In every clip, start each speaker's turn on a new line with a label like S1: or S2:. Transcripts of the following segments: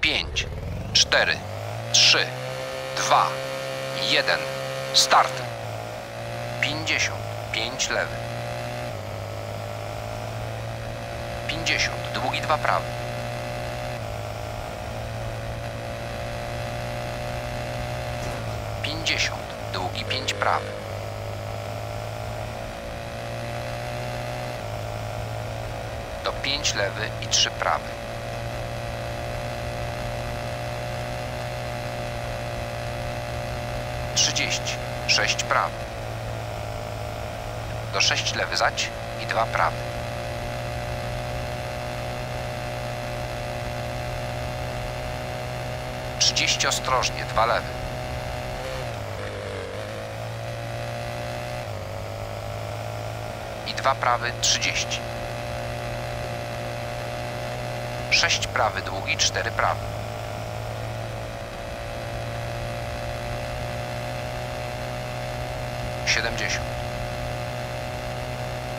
S1: 5, 4, 3, 2, 1. Start. 50. 5 lewy. 50. Długi 2 prawy. 50. Długi 5 prawy. Do 5 lewy i 3 prawy. Trzydzieści. Sześć prawy. Do sześć lewy zać i dwa prawy. Trzydzieści ostrożnie, dwa lewy. I dwa prawy, trzydzieści. Sześć prawy długi, cztery prawy. Siedemdziesiąt.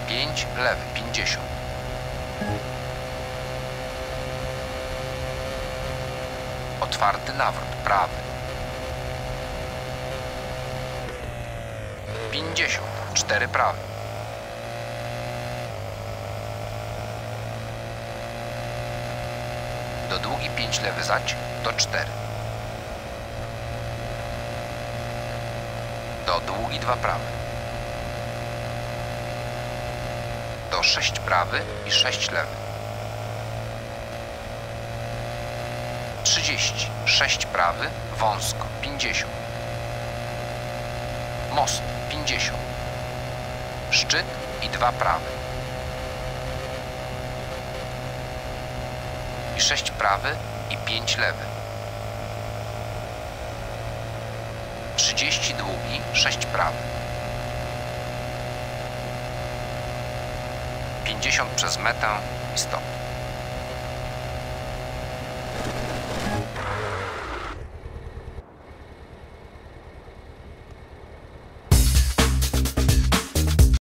S1: Pięć lewy, pięćdziesiąt. Otwarty nawrót, prawy. Pięćdziesiąt, cztery prawy. Do długi pięć lewy zać, do cztery. Do długi dwa prawy. Do sześć prawy i sześć lewy. Trzydzieści. Sześć prawy, wąsko, pięćdziesiąt. Most, pięćdziesiąt. Szczyt i dwa prawy. I sześć prawy i pięć lewy. Trzydzieści długi, sześć prawy. 50 przez metę i stop.